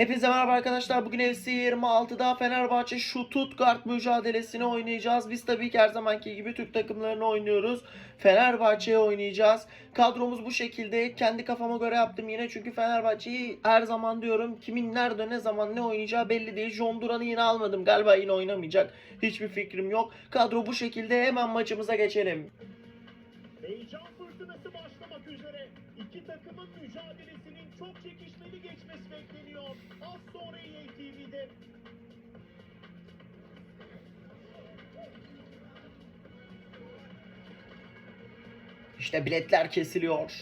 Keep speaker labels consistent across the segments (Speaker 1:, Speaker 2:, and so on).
Speaker 1: Hepinize merhaba arkadaşlar. Bugün FC 26'da Fenerbahçe Stuttgart mücadelesini oynayacağız. Biz tabii ki her zamanki gibi Türk takımlarını oynuyoruz. Fenerbahçe'ye oynayacağız. Kadromuz bu şekilde. Kendi kafama göre yaptım yine. Çünkü Fenerbahçe'yi her zaman diyorum kimin nerede ne zaman ne oynayacağı belli değil. John Duran'ı yine almadım. Galiba yine oynamayacak. Hiçbir fikrim yok. Kadro bu şekilde. Hemen maçımıza geçelim.
Speaker 2: Takımın mücadelesinin çok çekişmeli geçmesi bekleniyor. Az sonra EA TV'de.
Speaker 1: İşte biletler kesiliyor.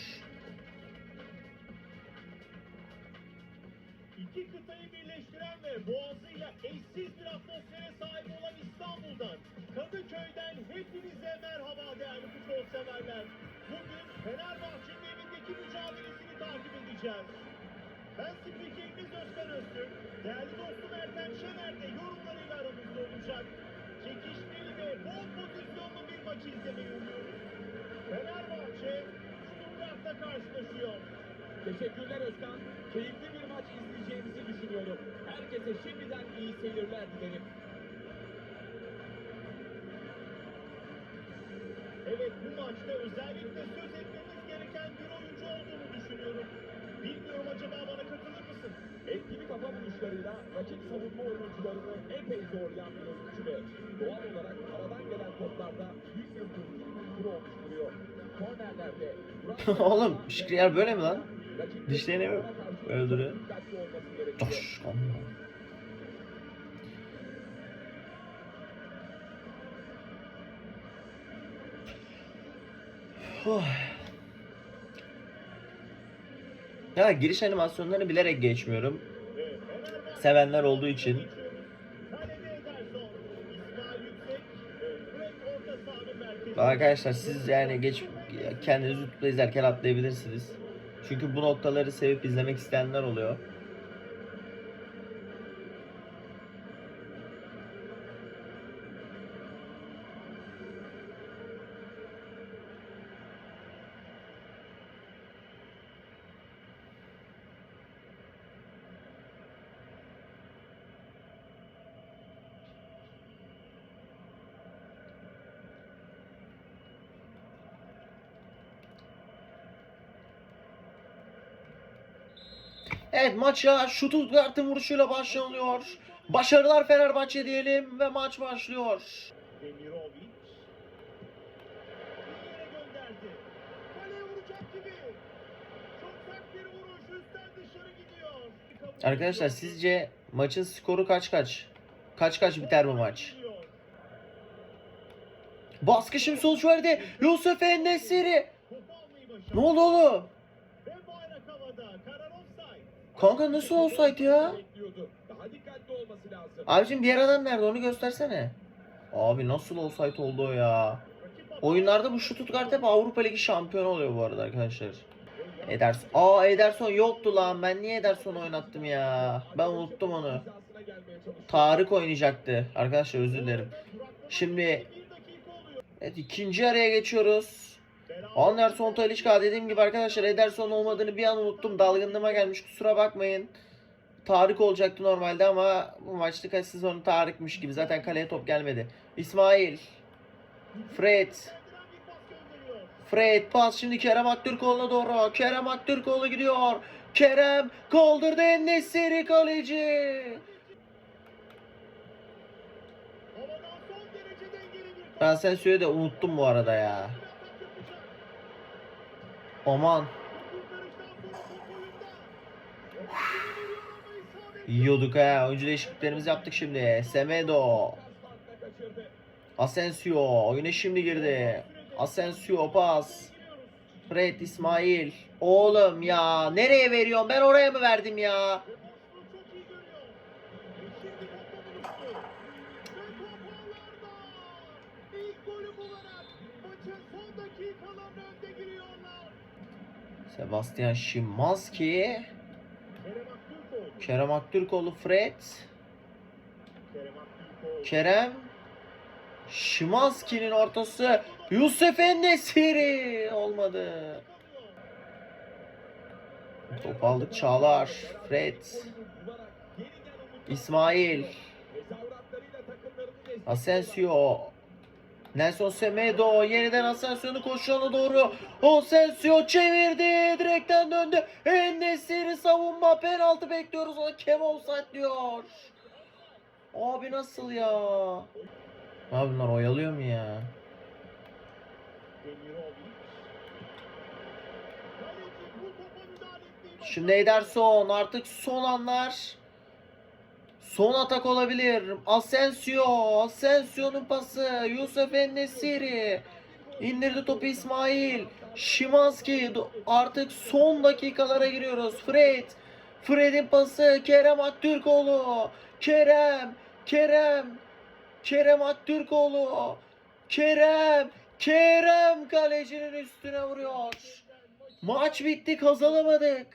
Speaker 2: İki kıtayı birleştiren ve boğazıyla eşsiz bir atmosfere sahip olan İstanbul'dan, Kadıköy'den hepinize merhaba değerli futbol severler. Bugün Fenerbahçe'nin evindeki mücadelesini takip edeceğiz. Ben spikeriniz Özkan Öztürk, değerli dostum Ertem Şener de yorumlarıyla aramızda olacak. Çekişmeli ve bol pozisyonlu bir maçı izlemeyi umuyoruz. Fenerbahçe Stuttgart'la karşılaşıyor.
Speaker 3: Teşekkürler Özkan. Keyifli bir maç izleyeceğimizi düşünüyorum. Herkese şimdiden iyi seyirler dilerim.
Speaker 2: Evet bu maçta özellikle söz etmemiz gereken bir oyuncu olduğunu düşünüyorum. Bilmiyorum acaba bana katılır mısın?
Speaker 3: Etkili kafa vuruşlarıyla rakip savunma oyuncularını epey zorlayan bir oyuncu ve doğal olarak aradan gelen toplarda büyük bir vuruş oluşturuyor. Kornerlerde
Speaker 1: Oğlum, Şikriyer böyle mi lan? Dişlerini mi öldürüyor?
Speaker 3: Dikkatli olması
Speaker 1: Ya giriş animasyonlarını bilerek geçmiyorum. Sevenler olduğu için. Arkadaşlar siz yani geç kendiniz YouTube'da izlerken atlayabilirsiniz. Çünkü bu noktaları sevip izlemek isteyenler oluyor. Evet maça Stuttgart'ın vuruşuyla başlanıyor. Başarılar Fenerbahçe diyelim ve maç başlıyor. Arkadaşlar sizce maçın skoru kaç kaç? Kaç kaç biter bu maç? Baskı şimdi sonuç verdi. Yusuf
Speaker 2: başardı.
Speaker 1: Ne oldu oğlum?
Speaker 2: Ve bayrak havada. Karar offside.
Speaker 1: Kanka nasıl olsaydı ya? Abicim diğer adam nerede onu göstersene. Abi nasıl olsaydı oldu ya? Oyunlarda bu Stuttgart hep Avrupa Ligi şampiyonu oluyor bu arada arkadaşlar. Ederson. Aa Ederson yoktu lan. Ben niye Ederson'u oynattım ya? Ben unuttum onu. Tarık oynayacaktı. Arkadaşlar özür dilerim. Şimdi evet, ikinci araya geçiyoruz. Anderson Talisca dediğim gibi arkadaşlar Ederson olmadığını bir an unuttum. Dalgınlığıma gelmiş kusura bakmayın. Tarık olacaktı normalde ama bu maçlık siz onu Tarık'mış gibi. Zaten kaleye top gelmedi. İsmail. Fred. Fred pas şimdi Kerem Aktürkoğlu'na doğru. Kerem Aktürkoğlu gidiyor. Kerem kaldırdı Ennesiri kaleci. Ben sen söyle de unuttum bu arada ya.
Speaker 2: İsabet.
Speaker 1: yiyorduk ha. Oyuncu değişikliklerimizi yaptık şimdi. Semedo. Asensio oyuna şimdi girdi. Asensio pas. Fred İsmail. Oğlum ya nereye veriyorsun? Ben oraya mı verdim ya? Sebastian Szymanski.
Speaker 2: Kerem Aktürkoğlu.
Speaker 1: Fred.
Speaker 2: Kerem.
Speaker 1: Szymanski'nin ortası. Yusuf Ennesiri. Olmadı. Top aldık Çağlar. Fred. İsmail. Asensio. Nelson Semedo yeniden Asensio'nun koşuğuna doğru. Asensio çevirdi. Direkten döndü. Enesiri savunma. Penaltı bekliyoruz. Hakem offside diyor. Abi nasıl ya? Abi bunlar oyalıyor mu ya? Şimdi Ederson artık son anlar. Son atak olabilir. Asensio. Asensio'nun pası. Yusuf Ennesiri. İndirdi topu İsmail. Şimanski. Artık son dakikalara giriyoruz. Fred. Fred'in pası. Kerem Aktürkoğlu. Kerem. Kerem. Kerem Aktürkoğlu. Kerem. Kerem kalecinin üstüne vuruyor. Maç bitti kazanamadık.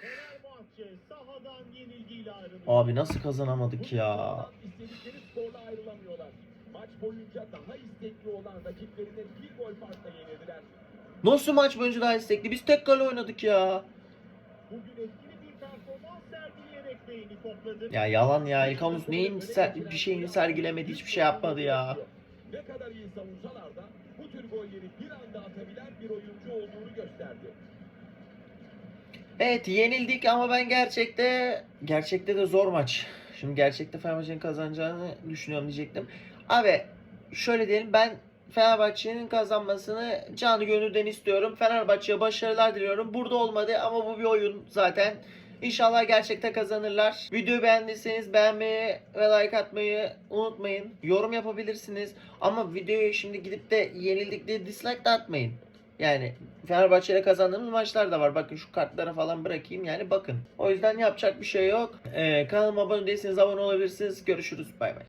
Speaker 1: Abi nasıl kazanamadık ya?
Speaker 3: İstedikleri skorla ayrılamıyorlar. Maç boyunca daha istekli olan rakiplerine bir gol farkla yenildiler.
Speaker 1: Nasıl maç boyunca daha istekli? Biz tek kale oynadık ya.
Speaker 2: Bugün etkili bir performans sergileyerek beğeni topladı.
Speaker 1: Ya yalan ya. İlkanus neyin bir şeyini sergilemedi, hiçbir şey yapmadı ya.
Speaker 3: Ne kadar iyi savunsalar da bu tür golleri bir anda atabilen bir oyuncu olduğunu gösterdi.
Speaker 1: Evet yenildik ama ben gerçekte gerçekte de zor maç. Şimdi gerçekte Fenerbahçe'nin kazanacağını düşünüyorum diyecektim. Abi şöyle diyelim ben Fenerbahçe'nin kazanmasını canı gönülden istiyorum. Fenerbahçe'ye başarılar diliyorum. Burada olmadı ama bu bir oyun zaten. İnşallah gerçekte kazanırlar. Videoyu beğendiyseniz beğenmeyi ve like atmayı unutmayın. Yorum yapabilirsiniz. Ama videoyu şimdi gidip de yenildik diye dislike de atmayın. Yani Fenerbahçe'yle kazandığımız maçlar da var. Bakın şu kartlara falan bırakayım yani bakın. O yüzden yapacak bir şey yok. Ee, kanalıma abone değilseniz abone olabilirsiniz. Görüşürüz. Bay bay.